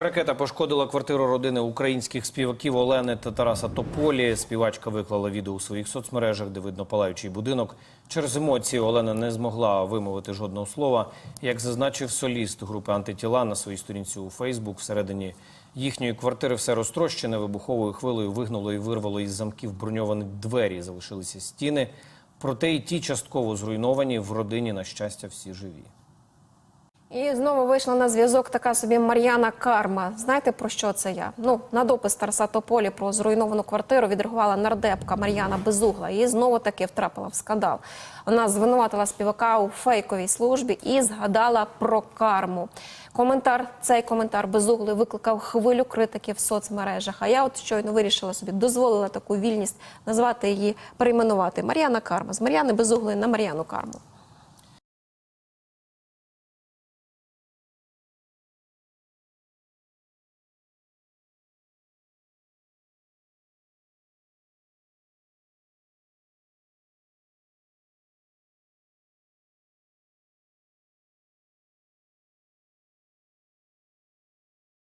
Ракета пошкодила квартиру родини українських співаків Олени та Тараса Тополі. Співачка виклала відео у своїх соцмережах, де видно палаючий будинок. Через емоції Олена не змогла вимовити жодного слова. Як зазначив соліст групи антитіла на своїй сторінці у Фейсбук, всередині їхньої квартири все розтрощене, вибуховою хвилею вигнуло і вирвало із замків броньовані двері. Залишилися стіни. Проте і ті частково зруйновані в родині, на щастя, всі живі. І знову вийшла на зв'язок така собі Мар'яна Карма. Знаєте про що це я? Ну на допис Тараса Тополі про зруйновану квартиру відреагувала нардепка Мар'яна Безугла. І знову таки втрапила в скандал. Вона звинуватила співака у фейковій службі і згадала про карму. Коментар, цей коментар Безугли викликав хвилю критики в соцмережах. А я от щойно вирішила собі, дозволила таку вільність назвати її, перейменувати Мар'яна Карма з Мар'яни Безугли на Мар'яну Карму.